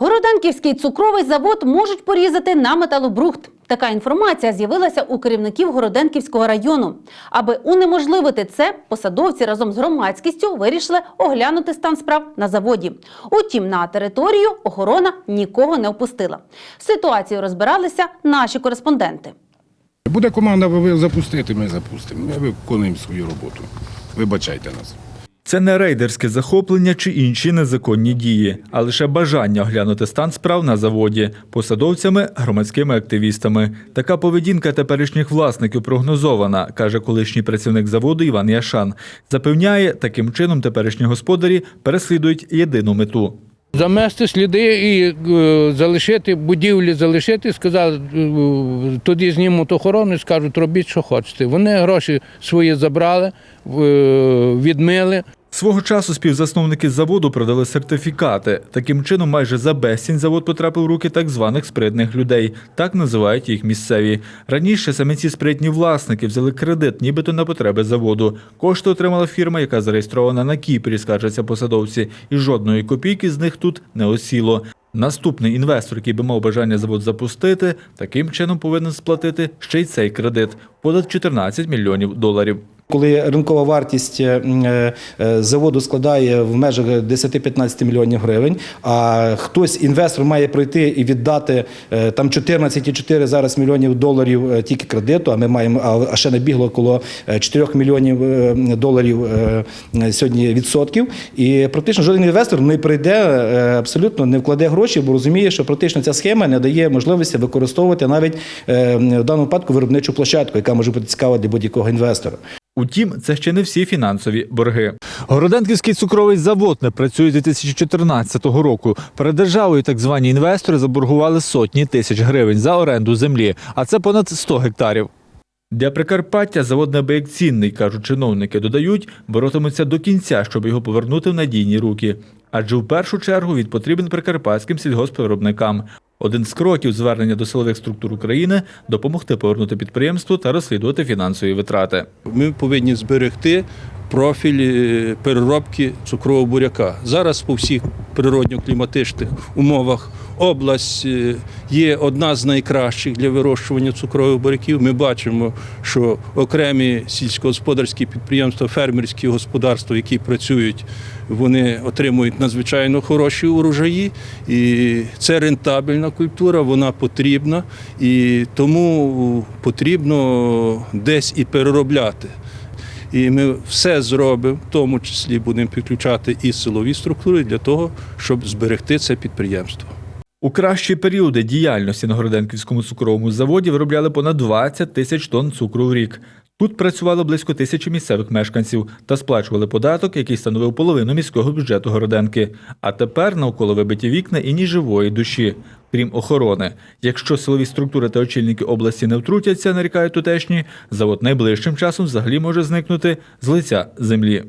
Городенківський цукровий завод можуть порізати на металобрухт. Така інформація з'явилася у керівників Городенківського району. Аби унеможливити це, посадовці разом з громадськістю вирішили оглянути стан справ на заводі. Утім, на територію охорона нікого не впустила. Ситуацію розбиралися наші кореспонденти. Буде команда ви запустити, ми запустимо. Ми виконуємо свою роботу. Вибачайте нас. Це не рейдерське захоплення чи інші незаконні дії, а лише бажання оглянути стан справ на заводі посадовцями, громадськими активістами. Така поведінка теперішніх власників прогнозована, каже колишній працівник заводу Іван Яшан. Запевняє, таким чином теперішні господарі переслідують єдину мету. Замести сліди і е, залишити будівлі, залишити, сказали, е, тоді знімуть охорону і скажуть, робіть, що хочете. Вони гроші свої забрали, е, відмили. Свого часу співзасновники заводу продали сертифікати. Таким чином, майже за безцінь завод потрапив в руки так званих спритних людей. Так називають їх місцеві. Раніше саме ці спритні власники взяли кредит, нібито на потреби заводу. Кошти отримала фірма, яка зареєстрована на Кіпрі, скаржаться посадовці, і жодної копійки з них тут не осіло. Наступний інвестор, який би мав бажання завод запустити, таким чином повинен сплатити ще й цей кредит понад 14 мільйонів доларів. Коли ринкова вартість е, е, заводу складає в межах 10-15 мільйонів гривень, а хтось інвестор має пройти і віддати е, там 14,4 зараз мільйонів доларів е, тільки кредиту. А ми маємо а- ще набігло коло е, 4 мільйонів е, доларів е, сьогодні відсотків. І практично жоден інвестор не прийде е, абсолютно не вкладе гроші, бо розуміє, що практично ця схема не дає можливості використовувати навіть е, в даному випадку виробничу площадку, яка може бути цікава для будь-якого інвестора. Утім, це ще не всі фінансові борги. Городенківський цукровий завод не працює з 2014 року. Перед державою так звані інвестори заборгували сотні тисяч гривень за оренду землі, а це понад 100 гектарів. Для Прикарпаття завод неабияк цінний, кажуть чиновники. Додають, боротимуться до кінця, щоб його повернути в надійні руки. Адже в першу чергу він потрібен прикарпатським сільгоспвиробникам. Один з кроків звернення до силових структур України допомогти повернути підприємству та розслідувати фінансові витрати. Ми повинні зберегти профіль е, переробки цукрового буряка. Зараз по всіх природньо-кліматичних умовах область е, є одна з найкращих для вирощування цукрових буряків. Ми бачимо, що окремі сільськогосподарські підприємства, фермерські господарства, які працюють, вони отримують надзвичайно хороші урожаї. І це рентабельна культура, вона потрібна, і тому потрібно десь і переробляти. І ми все зробимо, в тому числі будемо підключати і силові структури для того, щоб зберегти це підприємство. У кращі періоди діяльності на Городенківському цукровому заводі виробляли понад 20 тисяч тонн цукру в рік. Тут працювало близько тисячі місцевих мешканців та сплачували податок, який становив половину міського бюджету Городенки. А тепер навколо вибиті вікна і ні живої душі, крім охорони. Якщо силові структури та очільники області не втрутяться, нарікають тутешні, завод найближчим часом взагалі може зникнути з лиця землі.